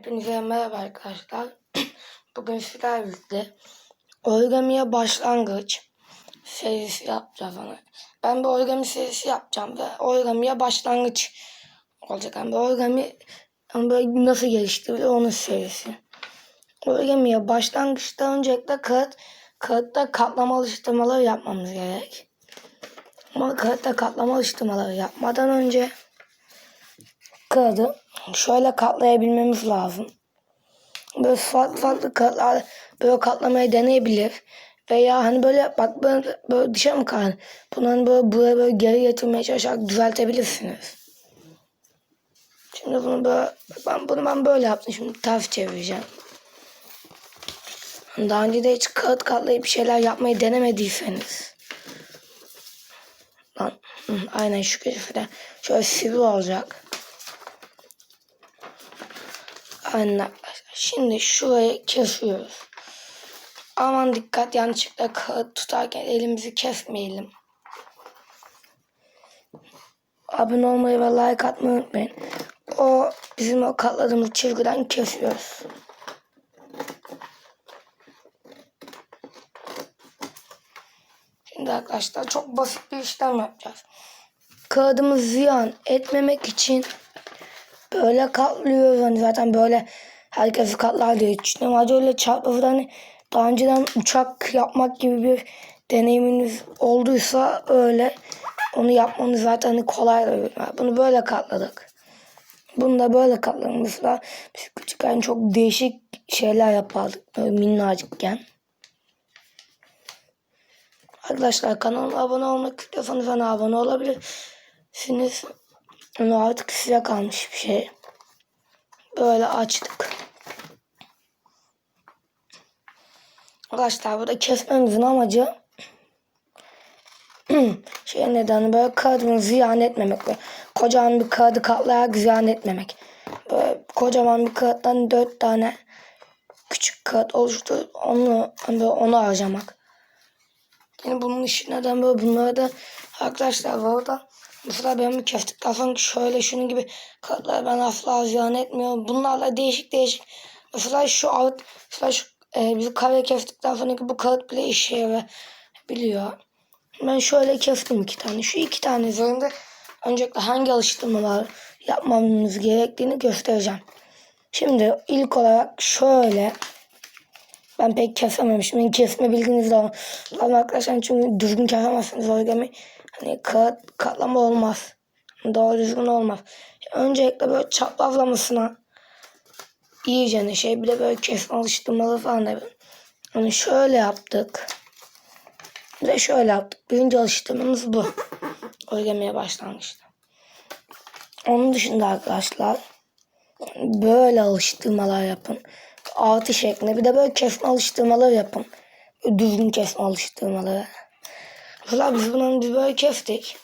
Hepinize merhaba arkadaşlar. Bugün sizlerle birlikte origamiye başlangıç serisi yapacağız. Hani ben bir origami serisi yapacağım ve origamiye başlangıç olacak. Yani origami yani böyle nasıl geliştirilir onun serisi. Origamiye başlangıçta öncelikle kağıt, kağıtta katlama alıştırmaları yapmamız gerek. Ama kağıtta katlama alıştırmaları yapmadan önce kağıdı şöyle katlayabilmemiz lazım. Böyle farklı farklı katlar böyle katlamayı deneyebilir. Veya hani böyle bak böyle, böyle dışa mı kalın? Bunu hani böyle buraya böyle geri getirmeye çalışarak düzeltebilirsiniz. Şimdi bunu böyle ben bunu ben böyle yaptım. Şimdi ters çevireceğim. Daha önce de hiç kağıt katlayıp bir şeyler yapmayı denemediyseniz. Lan, aynen şu köşede şöyle sivri olacak. Arkadaşlar. Şimdi şurayı kesiyoruz. Aman dikkat yanlışlıkla kağıt tutarken elimizi kesmeyelim. Abone olmayı ve like atmayı unutmayın. O bizim o katladığımız çizgiden kesiyoruz. Şimdi arkadaşlar çok basit bir işlem yapacağız. Kağıdımızı ziyan etmemek için böyle katlıyoruz. Hani zaten böyle herkes katlar diye düşünüyorum. Hadi öyle çarpıp hani daha önceden uçak yapmak gibi bir deneyiminiz olduysa öyle onu yapmanız zaten hani kolay da Bunu böyle katladık. Bunu da böyle katladık. Mesela biz küçükken çok değişik şeyler yapardık. Böyle minnacıkken. Arkadaşlar kanalıma abone olmak istiyorsanız bana abone olabilirsiniz. Onu artık size kalmış bir şey. Böyle açtık. Arkadaşlar burada kesmemizin amacı şey nedeni böyle kağıdını ziyan etmemek. Böyle kocaman bir kağıdı katlayarak ziyan etmemek. Böyle kocaman bir kağıttan dört tane küçük kağıt oluşturup onu böyle onu harcamak. Yani bunun işi neden böyle bunları da arkadaşlar orada mesela benim kestikten sonra şöyle şunun gibi kağıtları ben asla ziyan etmiyorum. Bunlarla değişik değişik mesela şu alt mesela şu e, bir kare kestikten sonraki bu kağıt bile işe yarayabiliyor. Ben şöyle kestim iki tane. Şu iki tane üzerinde öncelikle hangi alıştırmalar yapmamız gerektiğini göstereceğim. Şimdi ilk olarak şöyle ben pek kesememişim. Benim kesme bilginiz de var. Arkadaşlar çünkü düzgün kesemezsiniz origami. Hani kağıt katlama olmaz. Doğru düzgün olmaz. Öncelikle böyle çaprazlamasına iyice şey bir de böyle kesme alıştırmalı falan da Hani şöyle yaptık. Bir de şöyle yaptık. Birinci alıştırmamız bu. Origamiye başlangıçta. Onun dışında arkadaşlar böyle alıştırmalar yapın artı şeklinde. Bir de böyle kesme alıştırmaları yapın. Düzgün kesme alıştırmaları. Mesela biz biz böyle kestik.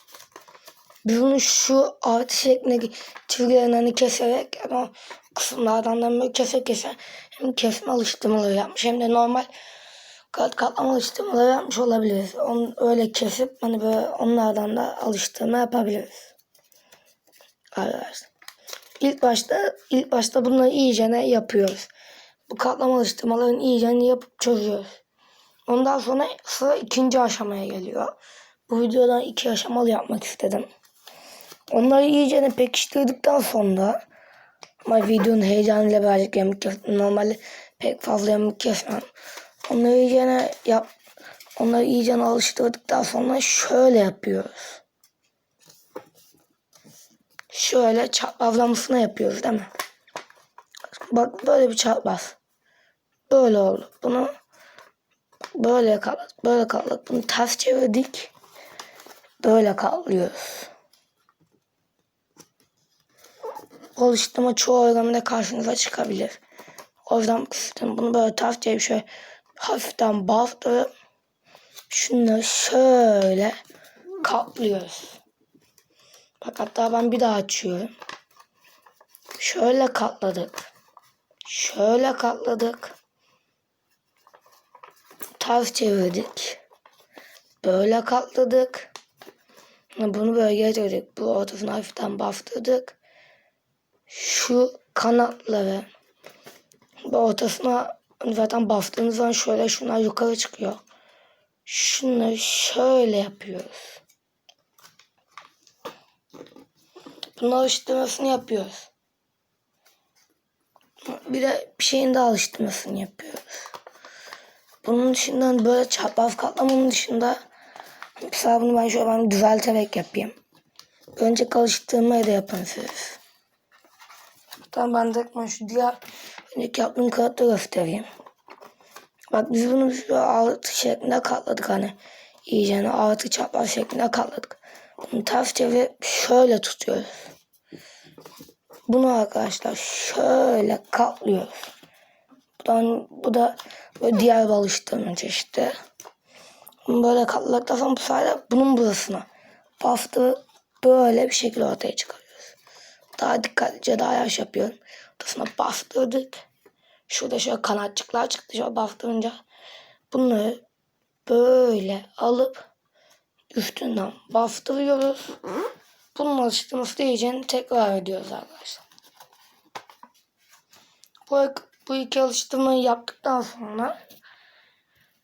Biz bunu şu artı şeklindeki çizgilerini keserek ama kısımlardan da böyle kese kese hem kesme alıştırmaları yapmış hem de normal kat katlama alıştırmaları yapmış olabiliriz. Onu öyle kesip hani böyle onlardan da alıştırma yapabiliriz. Arkadaşlar. İlk başta ilk başta bunları iyice ne yapıyoruz bu katlama alıştırmaların iyicene yapıp çözüyoruz. Ondan sonra sıra ikinci aşamaya geliyor. Bu videodan iki aşamalı yapmak istedim. Onları iyicene pekiştirdikten sonra ama videonun heyecanıyla birazcık yamuk kestim. Normalde pek fazla yamuk kesmem. Onları iyicene yap onları iyicene alıştırdıktan sonra şöyle yapıyoruz. Şöyle çaprazlamasına yapıyoruz değil mi? Bak böyle bir çapraz. Böyle oldu. Bunu böyle katladık. Böyle katladık. Bunu ters çevirdik. Böyle katlıyoruz. Oluşturma çoğu orgamda karşınıza çıkabilir. O yüzden kıstım. Bunu böyle ters çevirip şöyle hafiften bastırıp şunu şöyle katlıyoruz. Bak hatta ben bir daha açıyorum. Şöyle katladık. Şöyle katladık ters çevirdik. Böyle katladık. Bunu böyle getirdik. Bu ortasını hafiften bastırdık. Şu kanatları Ve ortasına zaten bastığınız zaman şöyle şunlar yukarı çıkıyor. Şunları şöyle yapıyoruz. Bunun alıştırmasını yapıyoruz. Bir de bir şeyin de alıştırmasını yapıyoruz. Bunun dışında böyle çapraz katlamanın dışında mesela bunu ben şöyle ben düzelterek yapayım. Önce alıştırmayı da yapın siz. Tamam ben ben şu diğer önceki yaptığım kağıtta göstereyim. Bak biz bunu şu artı şeklinde katladık hani. İyice artı çapraz şeklinde katladık. Bunu ters çevirip şöyle tutuyoruz. Bunu arkadaşlar şöyle katlıyoruz. Buradan, bu da böyle diğer bir alıştırma çeşidi. Böyle katladıktan sonra bu sefer bunun burasına bastı böyle bir şekilde ortaya çıkarıyoruz. Daha dikkatlice daha yavaş yapıyorum. Ortasına bastırdık. Şurada şöyle kanatçıklar çıktı. Şöyle bastırınca bunları böyle alıp üstünden bastırıyoruz. Bunun alıştırması diyeceğini tekrar ediyoruz arkadaşlar. Bu, bu iki alıştırmayı yaptıktan sonra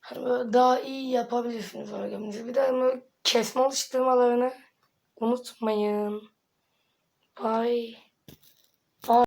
hani daha iyi yapabilirsiniz örgümünüzü. Bir de böyle kesme alıştırmalarını unutmayın. Bye.